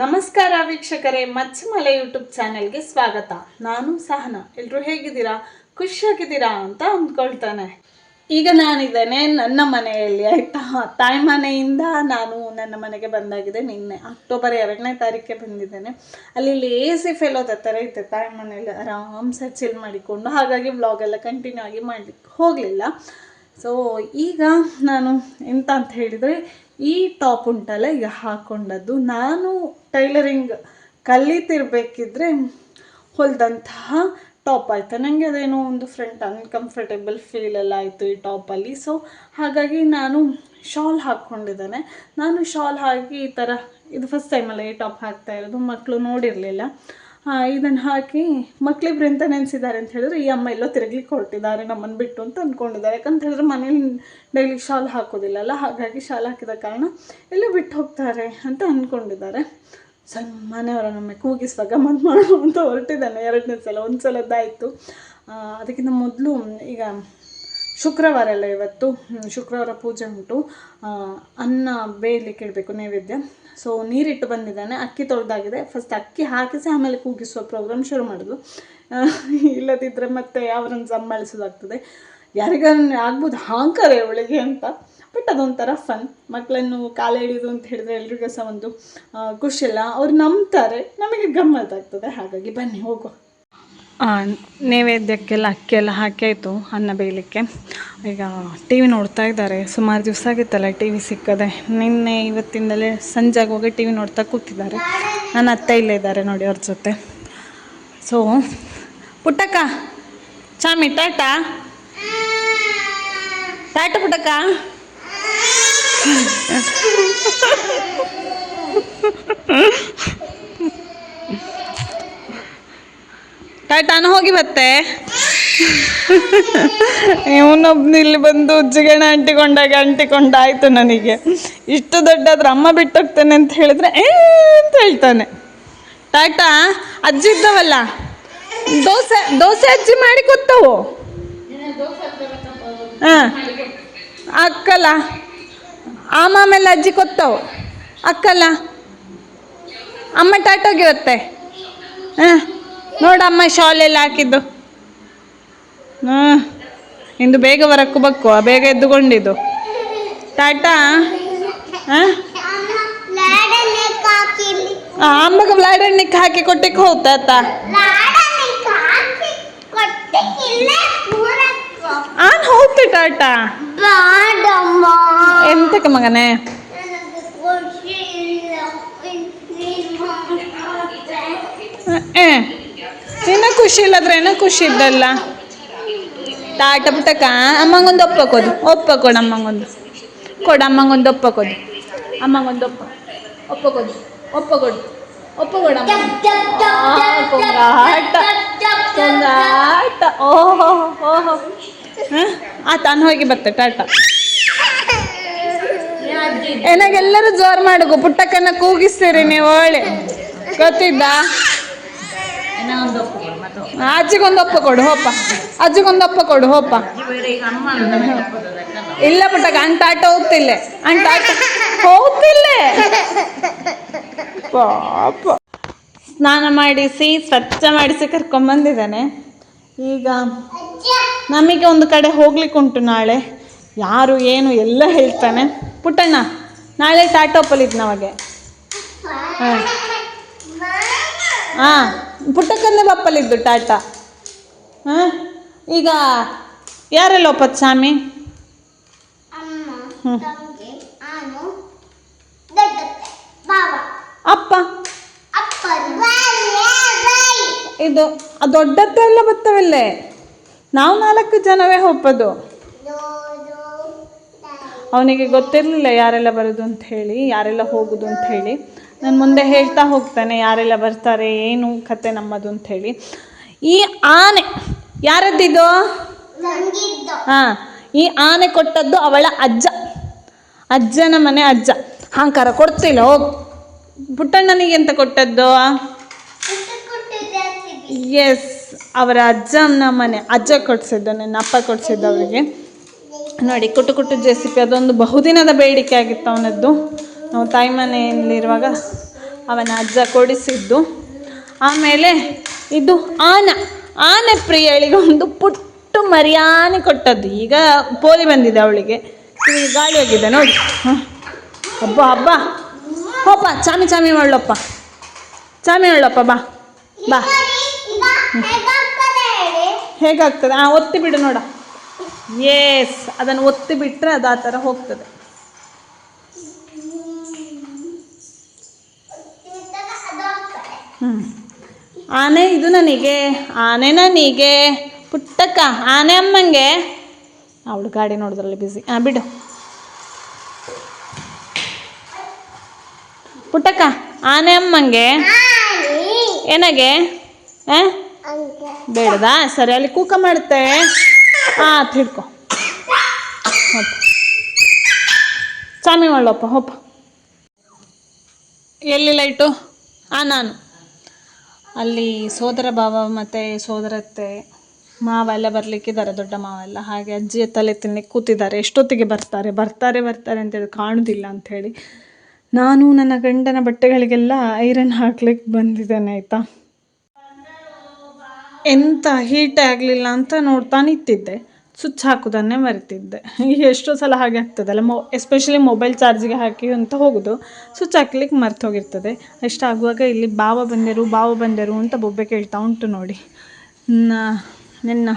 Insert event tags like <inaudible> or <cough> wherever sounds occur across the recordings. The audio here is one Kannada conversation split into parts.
ನಮಸ್ಕಾರ ವೀಕ್ಷಕರೇ, ಮಚ್ಚಮಲೆ ಯೂಟ್ಯೂಬ್ ಚಾನೆಲ್ಗೆ ಸ್ವಾಗತ. ನಾನು ಸಹನ. ಎಲ್ಲರೂ ಹೇಗಿದ್ದೀರಾ? ಖುಷಿಯಾಗಿದ್ದೀರಾ ಅಂತ ಅಂದ್ಕೊಳ್ತಾನೆ. ಈಗ ನಾನಿದ್ದೇನೆ ನನ್ನ ಮನೆಯಲ್ಲಿ, ಆಯಿತಾ? ತಾಯಿ ಮನೆಯಿಂದ ನಾನು ನನ್ನ ಮನೆಗೆ ಬಂದಾಗಿದೆ ನಿನ್ನೆ. ಅಕ್ಟೋಬರ್ ಎರಡನೇ ತಾರೀಕಿಗೆ ಬಂದಿದ್ದೇನೆ. ಅಲ್ಲಿ ಲೇಸಿ ಫೆಲೋದ ಥರ ಇತ್ತು ತಾಯಿ ಮನೆಯಲ್ಲಿ. ಆರಾಮ್ಸೆ ಚಿಲ್ ಮಾಡಿಕೊಂಡು. ಹಾಗಾಗಿ ವ್ಲಾಗ್ ಎಲ್ಲ ಕಂಟಿನ್ಯೂ ಆಗಿ ಮಾಡಲಿಕ್ಕೆ ಹೋಗಲಿಲ್ಲ. ಸೊ ಈಗ ನಾನು ಎಂತ ಅಂತ ಹೇಳಿದರೆ ಈ ಟಾಪ್ ಉಂಟಲ್ಲ, ಈಗ ಹಾಕೊಂಡದ್ದು. ನಾನು ಟೈಲರಿಂಗ್ ಕಲಿತಿರ್ಬೇಕಿದ್ರೆ ಹೊಲಿದಂತಹ ಟಾಪ್ ಆಯಿತು. ನನಗೆ ಅದೇನೋ ಒಂದು ಫ್ರಂಟ್ ಅನ್ಕಂಫರ್ಟೇಬಲ್ ಫೀಲ್ ಎಲ್ಲ ಆಯಿತು ಈ ಟಾಪಲ್ಲಿ ಸೊ ಹಾಗಾಗಿ ನಾನು ಶಾಲ್ ಹಾಕ್ಕೊಂಡಿದ್ದೇನೆ. ನಾನು ಶಾಲ್ ಹಾಕಿ ಈ ಥರ ಇದು ಫಸ್ಟ್ ಟೈಮಲ್ಲ ಈ ಟಾಪ್ ಹಾಕ್ತಾ ಇರೋದು. ಮಕ್ಕಳು ನೋಡಿರಲಿಲ್ಲ. ಇದನ್ನು ಹಾಕಿ ಮಕ್ಳಿಬ್ರು ಎಂತ ನೆನೆಸಿದ್ದಾರೆ ಅಂತ ಹೇಳಿದ್ರೆ, ಈ ಅಮ್ಮ ಎಲ್ಲೋ ತಿರುಗ್ಲಿಕ್ಕೆ ಹೊರಟಿದ್ದಾರೆ ನಮ್ಮನ್ನು ಬಿಟ್ಟು ಅಂತ ಅಂದ್ಕೊಂಡಿದ್ದಾರೆ ಯಾಕಂತ ಹೇಳಿದ್ರೆ ಮನೇಲಿ ಡೈಲಿ ಶಾಲ್ ಹಾಕೋದಿಲ್ಲಲ್ಲ, ಹಾಗಾಗಿ ಶಾಲ್ ಹಾಕಿದ ಕಾರಣ ಎಲ್ಲೋ ಬಿಟ್ಟು ಹೋಗ್ತಾರೆ ಅಂತ ಅಂದ್ಕೊಂಡಿದ್ದಾರೆ ಸೊ ಮನೆಯವರನ್ನೊಮ್ಮೆ ಕೂಗಿಸುವಾಗ ಮದ್ದು ಮಾಡು ಅಂತ ಹೊರಟಿದ್ದಾನೆ. ಎರಡನೇ ಸಲ, ಒಂದು ಸಲದ್ದಾಯಿತು. ಅದಕ್ಕಿಂತ ಮೊದಲು ಈಗ ಶುಕ್ರವಾರ ಅಲ್ಲ ಇವತ್ತು ಶುಕ್ರವಾರ ಪೂಜೆ ಉಂಟು. ಅನ್ನ ಬೇಯಲಿಕ್ಕೆ ಇಡಬೇಕು, ನೈವೇದ್ಯ. ಸೊ ನೀರಿಟ್ಟು ಬಂದಿದ್ದಾನೆ, ಅಕ್ಕಿ ತೊಳೆದಾಗಿದೆ. ಫಸ್ಟ್ ಅಕ್ಕಿ ಹಾಕಿಸಿ, ಆಮೇಲೆ ಕೂಗಿಸುವ ಪ್ರೋಗ್ರಾಮ್ ಶುರು ಮಾಡೋದು. ಇಲ್ಲದಿದ್ದರೆ ಮತ್ತೆ ಅವರನ್ನು ಸಂಭಾಳಿಸೋದಾಗ್ತದೆ. ಯಾರಿಗಾರ ಆಗ್ಬೋದು? ಹಾಂಕರೆ ಅವಳಿಗೆ ಅಂತ. ಬಟ್ ಅದೊಂಥರ ಫನ್ ಮಕ್ಕಳನ್ನು ಕಾಲ ಹಿಡಿಯೋದು ಅಂತ ಹೇಳಿದ್ರೆ ಎಲ್ರಿಗೂ ಸಹ ಒಂದು ಖುಷಿಯಲ್ಲ ಅವ್ರು ನಂಬ್ತಾರೆ. ನಮಗೆ ಗಮ್ಮತ್ತಾಗ್ತದೆ. ಹಾಗಾಗಿ ಬನ್ನಿ, ಹೋಗುವ. ನೈವೇದ್ಯಕ್ಕೆಲ್ಲ, ಅಕ್ಕಿಯೆಲ್ಲ ಹಾಕಾಯಿತು ಅನ್ನ ಬೇಯಲಿಕ್ಕೆ. ಈಗ ಟಿ ವಿ ನೋಡ್ತಾ ಇದ್ದಾರೆ. ಸುಮಾರು ದಿವಸ ಆಗಿತ್ತಲ್ಲ ಟಿ ವಿ ಸಿಕ್ಕದೆ. ನಿನ್ನೆ ಇವತ್ತಿಂದಲೇ ಸಂಜೆ ಆಗುವಾಗ ಟಿ ವಿ ನೋಡ್ತಾ ಕೂತಿದ್ದಾರೆ. ನನ್ನ ಅತ್ತೆ ಇಲ್ಲೇ ಇದ್ದಾರೆ ನೋಡಿ ಅವ್ರ ಜೊತೆ. So Puttakka Chami tata? Tata Puttakka? <laughs> ಟಾಟಾನು ಹೋಗಿ ಮತ್ತೆ ಇವನೊಬ್ಬನು ಇಲ್ಲಿ ಬಂದು ಉಜ್ಜಿಗೆಣ ಅಂಟಿಕೊಂಡಾಗ ಅಂಟಿಕೊಂಡಾಯ್ತು ನನಗೆ. ಇಷ್ಟು ದೊಡ್ಡಾದ್ರೆ ಅಮ್ಮ ಬಿಟ್ಟೋಗ್ತಾನೆ ಅಂತ ಹೇಳಿದ್ರೆ ಏ ಅಂತ ಹೇಳ್ತಾನೆ. ಟಾಟಾ ಅಜ್ಜಿ ಇದ್ದವಲ್ಲ? ದೋಸೆ ದೋಸೆ ಅಜ್ಜಿ ಮಾಡಿ ಕೊತ್ತವು ಹಾಂ ಅಕ್ಕಲ್ಲ. ಆಮ ಆಮೇಲೆ ಅಜ್ಜಿ ಕೊತ್ತವು ಅಕ್ಕಲ್ಲ. ಅಮ್ಮ ಟಾಟೋಗಿ ಇವತ್ತೆ ಹಾಂ. ನೋಡಮ್ಮ ಶಾಲ್ ಎಲ್ಲ ಹಾಕಿದ್ದು. ಹಾಂ, ಇಂದು ಬೇಗ ಬರಕ್ಕೂ ಬಕ್ಕು ಬೇಗ ಎದ್ದುಕೊಂಡಿದ್ದು. ಟಾಟಾ, ಹಾಂ? ಬ್ಲಾಡ್ ಬ್ಲಾಡಣ್ಣಿಕ್ಕೆ ಹಾಕಿ ಕೊಟ್ಟಿಕ್ ಹೋಗ್ತಾತ ಆನ್ ಹೋಗ್ತೆ ಟಾಟಾ. ಎಂತಕ್ಕೆ ಮಗನೇ? ಏ. ನಿನ್ನ ಖುಷಿ ಇಲ್ಲದ್ರೆ ಏನೋ ಖುಷಿ ಇದ್ದಲ್ಲ. ಟಾಟ ಪುಟಕ, ಅಮ್ಮಂಗೊಂದು ಒಪ್ಪ ಕೊಡು ಒಪ್ಪ ಕೊಡು ಅಮ್ಮಂಗೊಂದು. ಕೊಡು, ಅಮ್ಮಂಗೊಂದು ಒಪ್ಪ ಕೊಡು. ಅಮ್ಮಂಗೊಂದು ಒಪ್ಪ. ಒಪ್ಪ ಕೊಡು ಒಪ್ಪ ಕೊಡು. ಒಪ್ಪ ಕೊಡು ಹಾಂ? ಆ, ತಾನು ಹೋಗಿ ಬರ್ತೆ ಟಾಟ. ಏನಾಗೆಲ್ಲರೂ ಜೋರು ಮಾಡುಗು ಪುಟ್ಟಕ್ಕನ್ನ ಕೂಗಿಸ್ತೀರಿ ನೀವು ಒಳ್ಳೆ ಗೊತ್ತಿದ್ದಾ? ಅಜ್ಜಿಗೊಂದು ಒಪ್ಪ ಕೊಡು ಹೋಪ ಅಜ್ಜಿಗೊಂದಪ್ಪ ಕೊಡು ಹೋಪ ಇಲ್ಲ ಪುಟ್ಟಕ್ಕ ಅಂಟ ಆಟ ಹೋಗ್ತಿಲ್ಲ ಅಂಟ ಆಟ ಹೋಗ್ತಿಲ್ಲ. ಪಾಪ. ಸ್ನಾನ ಮಾಡಿಸಿ ಸ್ವಚ್ಛ ಮಾಡಿಸಿ ಕರ್ಕೊಂಬಂದಿದ್ದಾನೆ. ಈಗ ನಮಗೆ ಒಂದು ಕಡೆ ಹೋಗ್ಲಿಕ್ಕೆ ಉಂಟು ನಾಳೆ. ಯಾರು ಏನು ಎಲ್ಲ ಹೇಳ್ತಾನೆ. ಪುಟ್ಟಣ್ಣ ನಾಳೆ ಟಾಟೋಪಲ್ಲಿದ್ದು ನಮಗೆ. ಹಾಂ ಹಾಂ. ಪುಟ್ಟಕ್ಕನ್ನೇ ಬಪ್ಪಲಿದ್ದು ಟಾಟಾ. ಹಾಂ. ಈಗ ಯಾರೆಲ್ಲ ಒಪ್ಪತ್ತು ಸ್ವಾಮಿ? ಹ್ಞೂ ಅಪ್ಪ. ಇದು ಆ ದೊಡ್ಡತ್ತೆ ಎಲ್ಲ ಬರ್ತವಲ್ಲೇ ನಾವು ನಾಲ್ಕು ಜನವೇ ಒಪ್ಪದು. ಅವನಿಗೆ ಗೊತ್ತಿರಲಿಲ್ಲ ಯಾರೆಲ್ಲ ಬರೋದು ಅಂತ ಹೇಳಿ ಯಾರೆಲ್ಲ ಹೋಗೋದು ಅಂತ ಹೇಳಿ. ನಾನು ಮುಂದೆ ಹೇಳ್ತಾ ಹೋಗ್ತಾನೆ ಯಾರೆಲ್ಲ ಬರ್ತಾರೆ ಏನು ಕತೆ ನಮ್ಮದು ಅಂತ ಹೇಳಿ. ಈ ಆನೆ ಯಾರದ್ದಿದು ಹಾಂ ಈ ಆನೆ ಕೊಟ್ಟದ್ದು ಅವಳ ಅಜ್ಜ. ಅಜ್ಜನ ಮನೆ ಅಜ್ಜ. ಹಾಂಕಾರ ಕೊಡ್ತಿಲ್ಲ ಹೋಗ್. ಪುಟ್ಟಣ್ಣನಿಗೆ ಎಂತ ಕೊಟ್ಟದ್ದು? ಎಸ್ ಅವರ ಅಜ್ಜನ ಮನೆ. ಅಜ್ಜ ಕೊಡ್ಸಿದ್ದ ನನ್ನ ಅಪ್ಪ ಕೊಡ್ಸಿದ್ದ ಅವರಿಗೆ. ನೋಡಿ ಕುಟು ಕುಟು ಜೆಸಿಪಿ ಅದೊಂದು ಬಹುದಿನದ ಬೇಡಿಕೆ ಆಗಿತ್ತು ಅವನದ್ದು. ನಾವು ತಾಯಿ ಮನೆಯಲ್ಲಿರುವಾಗ ಅವನ ಅಜ್ಜ ಕೊಡಿಸಿದ್ದು. ಆಮೇಲೆ ಇದು ಆನ, ಆನೆ ಪ್ರಿಯಳಿಗೆ ಒಂದು ಪುಟ್ಟು ಮರ್ಯಾನೆ ಕೊಟ್ಟದ್ದು. ಈಗ ಪೋಲಿ ಬಂದಿದೆ ಅವಳಿಗೆ. ಈಗ ಗಾಳಿ ಹೋಗಿದೆ ನೋಡಿ. ಹಬ್ಬ ಹಬ್ಬ ಹೋಪ ಚಾಮಿ ಚಾಮಿ ಮಾಡಪ್ಪ ಚಾಮಿ ಮಾಡಪ್ಪ ಬಾ. ಬಾ. ಹೇಗಾಗ್ತದೆ? ಹಾಂ ಒತ್ತಿ ಬಿಡು ನೋಡ. ಎಸ್ ಅದನ್ನು ಒತ್ತಿ ಬಿಟ್ಟರೆ ಅದು ಆ ಥರ ಹೋಗ್ತದೆ. ಆನೆ ಇದು ನನಗೆ, ಆನೆ ನನಗೆ, ಪುಟ್ಟಕ್ಕ, ಆನೆ ಅಮ್ಮಂಗೆ. ಅವಳು ಗಾಡಿ ನೋಡಿದ್ರಲ್ಲಿ ಬಿಸಿ ಹಾಂ ಬಿಡು. ಪುಟ್ಟಕ್ಕ, ಆನೆ ಅಮ್ಮಂಗೆ. ಏನಾಗೆ? ಹಾಂ ಬೇಡದಾ? ಸರಿ ಅಲ್ಲಿ ಕೂಕ ಮಾಡುತ್ತೆ. ಹಾಂ ಹಿಡ್ಕೊ. ಹೋಪ ಚಾಮಿ ಮಾಡಪ್ಪ ಹೋಪ ಎಲ್ಲಿ ಲೈಟು ಹಾಂ ನಾನು. ಅಲ್ಲಿ ಸೋದರ ಭಾವ ಮತ್ತು ಸೋದರತ್ತೆ, ಮಾವ ಎಲ್ಲ ಬರ್ಲಿಕ್ಕಿದ್ದಾರೆ ದೊಡ್ಡ ಮಾವ ಎಲ್ಲ. ಹಾಗೆ ಅಜ್ಜಿಯ ತಲೆ ತಿನ್ನಿ ಕೂತಿದ್ದಾರೆ. ಎಷ್ಟೊತ್ತಿಗೆ ಬರ್ತಾರೆ? ಬರ್ತಾರೆ ಬರ್ತಾರೆ ಅಂತೇಳಿ ಕಾಣುವುದಿಲ್ಲ ಅಂಥೇಳಿ ನಾನು ನನ್ನ ಗಂಡನ ಬಟ್ಟೆಗಳಿಗೆಲ್ಲ ಐರನ್ ಹಾಕ್ಲಿಕ್ಕೆ ಬಂದಿದ್ದೇನೆ, ಆಯಿತಾ? ಎಂತ ಹೀಟೇ ಆಗಲಿಲ್ಲ ಅಂತ ನೋಡ್ತಾ ನಿಂತಿದ್ದೆ. ಸ್ವಿಚ್ ಹಾಕೋದನ್ನೇ ಮರೆತಿದ್ದೆ. ಎಷ್ಟೋ ಸಲ ಹಾಗೆ ಆಗ್ತದಲ್ಲ, ಮೊ ಎಸ್ಪೆಷಲಿ ಮೊಬೈಲ್ ಚಾರ್ಜಿಗೆ ಹಾಕಿ ಅಂತ ಹೋಗೋದು ಸ್ವಿಚ್ ಹಾಕ್ಲಿಕ್ಕೆ ಮರ್ತು ಹೋಗಿರ್ತದೆ. ಅಷ್ಟಾಗುವಾಗ ಇಲ್ಲಿ ಬಾವ ಬಂದರು ಬಾವ ಬಂದರು ಅಂತ ಬೊಬ್ಬೆ ಕೇಳ್ತಾ ಉಂಟು ನೋಡಿ. ನನ್ನ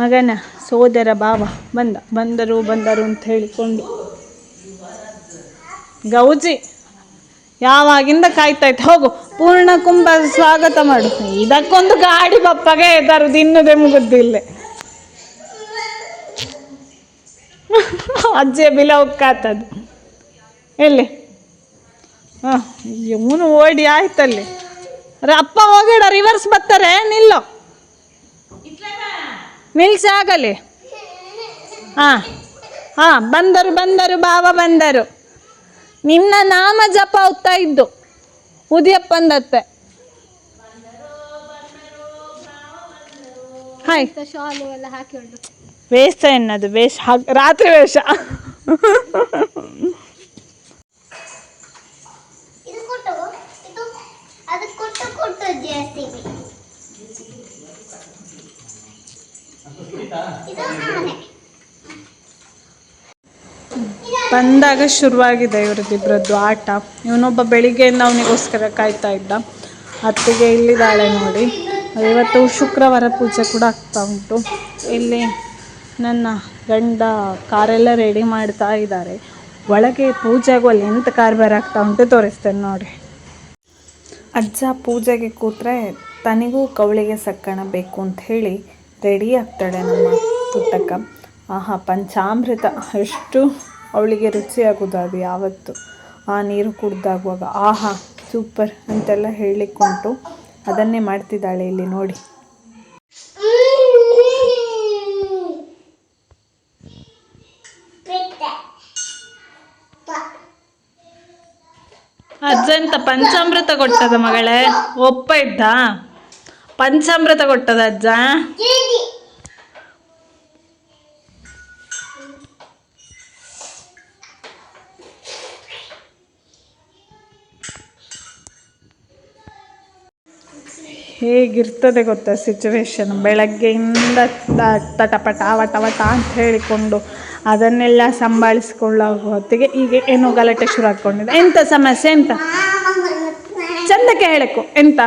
ಮಗನ ಸೋದರ ಬಾವ ಬಂದ, ಬಂದರು ಬಂದರು ಅಂತ ಹೇಳಿಕೊಂಡು. ಗೌಜಿ, ಯಾವಾಗಿಂದ ಕಾಯ್ತಾಯ್ತು ಹೋಗು, ಪೂರ್ಣ ಕುಂಭ ಸ್ವಾಗತ ಮಾಡು. ಇದಕ್ಕೊಂದು ಗಾಡಿ ಬಪ್ಪಗೆ ತರುದು, ಇನ್ನದೇ ಮುಗುದಿಲ್ಲ. <laughs> ಅಜ್ಜೆ ಬಿಲ ಉಕ್ಕಾತದು ಎಲ್ಲಿ? ಹಾಂ, ಇವನು ಓಡಿ ಆಯ್ತಲ್ಲಿ. ಅಪ್ಪ ಹೋಗಿಡ ರಿವರ್ಸ್ ಬರ್ತಾರೆ ನಿಲ್ಲೋ. ನಿಲ್ಸಿ ಆಗಲಿ. ಹಾಂ ಹಾಂ, ಬಂದರು ಬಂದರು ಬಾವ ಬಂದರು. ನಿನ್ನ ನಾಮ ಜಪ ಹೋಗ್ತಾ ಇದ್ದು. ಉದಿಯಪ್ಪಂದತ್ತೆ ಹಾಯ್ ಶಾಲು ಎಲ್ಲ ಹಾಕಿಕೊಂಡು ವೇಷ ಎನ್ನದು ವೇಷ ರಾತ್ರಿ ವೇಷ. ಇದು ಕೊಟ್ಟು ಇದು ಅದು ಕೊಟ್ಟು ಕೊಟ್ಟು ಜಾಸ್ತಿ? ಇದು ಆನೆ. ಬಂದಾಗ ಶುರುವಾಗಿದೆ ಇವ್ರದ್ದಿಬ್ರದ್ದು ಆಟ. ಇವನೊಬ್ಬ ಬೆಳಿಗ್ಗೆಯಿಂದ ಅವನಿಗೋಸ್ಕರ ಕಾಯ್ತಾ ಇದ್ದ. ಅತ್ತಿಗೆ ಇಲ್ಲಿದ್ದಾಳೆ ನೋಡಿ. ಇವತ್ತು ಶುಕ್ರವಾರ ಪೂಜೆ ಕೂಡ ಆಗ್ತಾ ಉಂಟು. ಇಲ್ಲಿ ನನ್ನ ಗಂಡ ಕಾರೆಲ್ಲ ರೆಡಿ ಮಾಡ್ತಾ ಇದ್ದಾರೆ. ಒಳಗೆ ಪೂಜೆ ಅಲ್ಲಿ ಎಂತ ಕಾರ್ಬಾರ್ ಆಗ್ತಾ ಉಂಟು ತೋರಿಸ್ತೇನೆ ನೋಡಿ ಅಜ್ಜ ಪೂಜೆಗೆ ಕೂತ್ರೆ ತನಿಗೂ ಕವಳಿಗೆ ಸಕ್ಕಣ ಬೇಕು ಅಂತ ಹೇಳಿ ರೆಡಿ ಆಗ್ತಾಳೆ ನಮ್ಮ ಪುಟ್ಟಕ್ಕ. ಆಹಾ, ಪಂಚಾಮೃತ. ಎಷ್ಟು ಅವಳಿಗೆ ರುಚಿಯಾಗೋದು ಅದು ಯಾವತ್ತು. ಆ ನೀರು ಕುಡ್ದಾಗುವಾಗ, ಆಹಾ ಸೂಪರ್ ಅಂತೆಲ್ಲ ಹೇಳಿಕೊಂಡು ಅದನ್ನೇ ಮಾಡ್ತಿದ್ದಾಳೆ ಇಲ್ಲಿ ನೋಡಿ. ಅಜ್ಜ ಎಂತ ಪಂಚಾಮೃತ ಕೊಟ್ಟದ ಮಗಳೇ ಒಪ್ಪ ಇದ್ದ ಪಂಚಾಮೃತ ಕೊಟ್ಟದ ಅಜ್ಜ ಹೇಗಿರ್ತದೆ ಗೊತ್ತಾ ಸಿಚುವೇಶನ್ ಬೆಳಗ್ಗೆಯಿಂದ ತಟಪಟ ವಟ ವಟ ಅಂತ ಹೇಳಿಕೊಂಡು ಅದನ್ನೆಲ್ಲ ಸಂಭಾಳಿಸ್ಕೊಳ್ಳೋ ಹೊತ್ತಿಗೆ ಈಗ ಏನು ಗಲಾಟೆ ಶುರು ಹಾಕೊಂಡಿದೆ ಎಂತ ಸಮಸ್ಯೆ, ಎಂತ? ಚಂದಕ್ಕೆ ಹೇಳಕ್ಕು, ಎಂತ?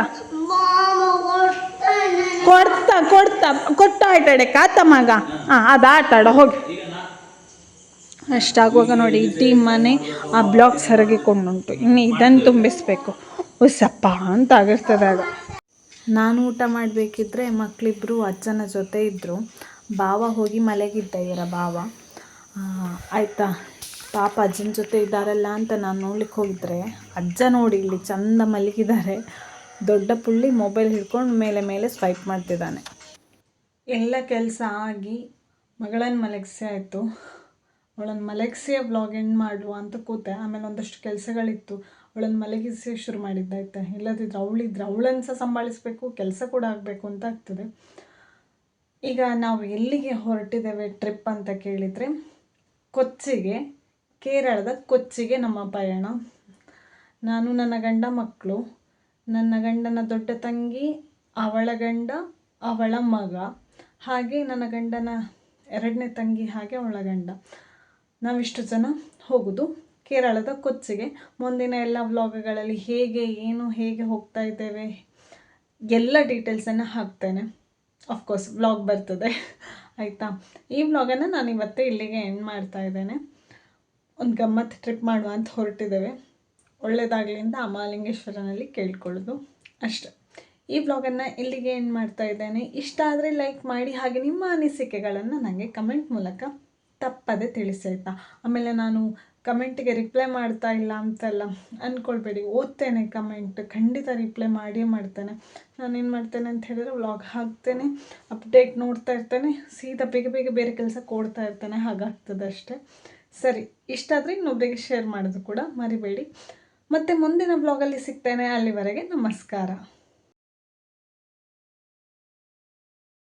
ಕೊಡ್ತಾ ಕೊಡ್ತಾ, ಕೊಟ್ಟ ಆಟ ಆಡಕ್ಕೆ, ಆತ ಮಗ. ಹಾಂ ಅದು ಆಟ ಆಡೋ, ಹೋಗಿ. ಅಷ್ಟಾಗುವಾಗ ನೋಡಿ ಇಡೀ ಮನೆ ಆ ಬ್ಲಾಕ್ ಸರಗಿಕೊಂಡುಂಟು. ಇನ್ನು ಇದನ್ನು ತುಂಬಿಸ್ಬೇಕು. ಉಸಪ್ಪ ಅಂತ ಆಗಿರ್ತದೆ ಆಗ. ನಾನು ಊಟ ಮಾಡಬೇಕಿದ್ರೆ ಮಕ್ಕಳಿಬ್ಬರು ಅಜ್ಜನ ಜೊತೆ ಇದ್ದರು ಬಾವ ಹೋಗಿ ಮಲಗಿದ್ದ, ಇವರ ಬಾವ. ಆಯ್ತಾ. ಪಾಪ ಅಜ್ಜನ ಜೊತೆ ಇದ್ದಾರಲ್ಲ ಅಂತ ನಾನು ನೋಡ್ಲಿಕ್ಕೆ ಹೋಗಿದ್ರೆ, ಅಜ್ಜ ನೋಡಿ ಇಲ್ಲಿ ಚಂದ ಮಲಗಿದ್ದಾರೆ ದೊಡ್ಡ ಪುಳ್ಳಿ ಮೊಬೈಲ್ ಹಿಡ್ಕೊಂಡು ಮೇಲೆ ಮೇಲೆ ಸ್ವೈಪ್ ಮಾಡ್ತಿದ್ದಾನೆ. ಎಲ್ಲ ಕೆಲಸ ಆಗಿ ಮಗಳನ್ನು ಮಲಗಿಸಿ ಆಯಿತು. ಅವಳನ್ನು ವ್ಲಾಗ್ ಎಂಡ್ ಮಾಡುವ ಅಂತ ಕೂತೆ. ಆಮೇಲೆ ಒಂದಷ್ಟು ಕೆಲಸಗಳಿತ್ತು. ಅವಳನ್ನು ಮಲಗಿಸಿ ಶುರು ಮಾಡಿದ್ದಾಯ್ತಾ ಇಲ್ಲದಿದ್ರೆ ಅವಳಿದ್ರೆ ಅವಳನ್ನು ಸಹ ಸಂಭಾಳಿಸ್ಬೇಕು, ಕೆಲಸ ಕೂಡ ಆಗಬೇಕು ಅಂತ ಆಗ್ತದೆ. ಈಗ ನಾವು ಎಲ್ಲಿಗೆ ಹೊರಟಿದ್ದೇವೆ ಟ್ರಿಪ್ ಅಂತ ಕೇಳಿದರೆ ಕೊಚ್ಚಿಗೆ, ಕೇರಳದ ಕೊಚ್ಚಿಗೆ ನಮ್ಮ ಪಯಣ. ನಾನು ನನ್ನ ಗಂಡ ಮಕ್ಕಳು. ನನ್ನ ಗಂಡನ ದೊಡ್ಡ ತಂಗಿ, ಅವಳ ಗಂಡ, ಅವಳ ಮಗ. ಹಾಗೆ ನನ್ನ ಗಂಡನ ಎರಡನೇ ತಂಗಿ, ಹಾಗೆ ಅವಳ ಗಂಡ. ನಾವಿಷ್ಟು ಜನ ಹೋಗೋದು ಕೇರಳದ ಕೊಚ್ಚಿಗೆ. ಮುಂದಿನ ಎಲ್ಲ ವ್ಲಾಗ್ಗಳಲ್ಲಿ ಹೇಗೆ, ಏನು, ಹೇಗೆ ಹೋಗ್ತಾ ಇದ್ದೇವೆ, ಎಲ್ಲ ಡೀಟೇಲ್ಸನ್ನು ಹಾಕ್ತೇನೆ. ಅಫ್ಕೋರ್ಸ್ ವ್ಲಾಗ್ ಬರ್ತದೆ. ಆಯಿತಾ? ಈ ವ್ಲಾಗನ್ನು ನಾನು ಇವತ್ತೇ ಇಲ್ಲಿಗೆ ಎಂಡ್ ಮಾಡ್ತಾ ಇದ್ದೇನೆ. ಒಂದು ಗಮ್ಮತ್ತು ಟ್ರಿಪ್ ಮಾಡುವ ಅಂತ ಹೊರಟಿದ್ದೇವೆ. ಒಳ್ಳೆಯದಾಗಲಿಂದ ಅಮಲಿಂಗೇಶ್ವರನಲ್ಲಿ ಕೇಳ್ಕೊಳ್ಳೋದು ಅಷ್ಟೆ. ಈ ವ್ಲಾಗನ್ನು ಇಲ್ಲಿಗೆ ಎಂಡ್ ಮಾಡ್ತಾ ಇದ್ದೇನೆ. ಇಷ್ಟ ಆದರೆ ಲೈಕ್ ಮಾಡಿ, ಹಾಗೆ ನಿಮ್ಮ ಅನಿಸಿಕೆಗಳನ್ನು ನನಗೆ ಕಮೆಂಟ್ ಮೂಲಕ ತಪ್ಪದೆ ತಿಳಿಸಿ, ಆಯಿತಾ? ಆಮೇಲೆ ನಾನು ಕಮೆಂಟಿಗೆ ರಿಪ್ಲೈ ಮಾಡ್ತಾ ಇಲ್ಲ ಅಂತೆಲ್ಲ ಅಂದ್ಕೊಳ್ಬೇಡಿ ಓದ್ತೇನೆ ಕಮೆಂಟ್. ಖಂಡಿತ ರಿಪ್ಲೈ ಮಾಡಿಯೇ ಮಾಡ್ತೇನೆ. ನಾನೇನು ಮಾಡ್ತೇನೆ ಅಂತ ಹೇಳಿದ್ರೆ ವ್ಲಾಗ್ ಹಾಕ್ತೇನೆ, ಅಪ್ಡೇಟ್ ನೋಡ್ತಾ ಇರ್ತೇನೆ, ಸೀದಾ ಬೇಗ ಬೇಗ ಬೇರೆ ಕೆಲಸ ಕೊಡ್ತಾ ಇರ್ತೇನೆ, ಹಾಗಾಗ್ತದೆ ಅಷ್ಟೇ. ಸರಿ ಇಷ್ಟಾದರೆ ಇನ್ನೊಬ್ಬರಿಗೆ ಶೇರ್ ಮಾಡೋದು ಕೂಡ ಮರಿಬೇಡಿ. ಮತ್ತು ಮುಂದಿನ ಬ್ಲಾಗಲ್ಲಿ ಸಿಗ್ತೇನೆ. ಅಲ್ಲಿವರೆಗೆ ನಮಸ್ಕಾರ.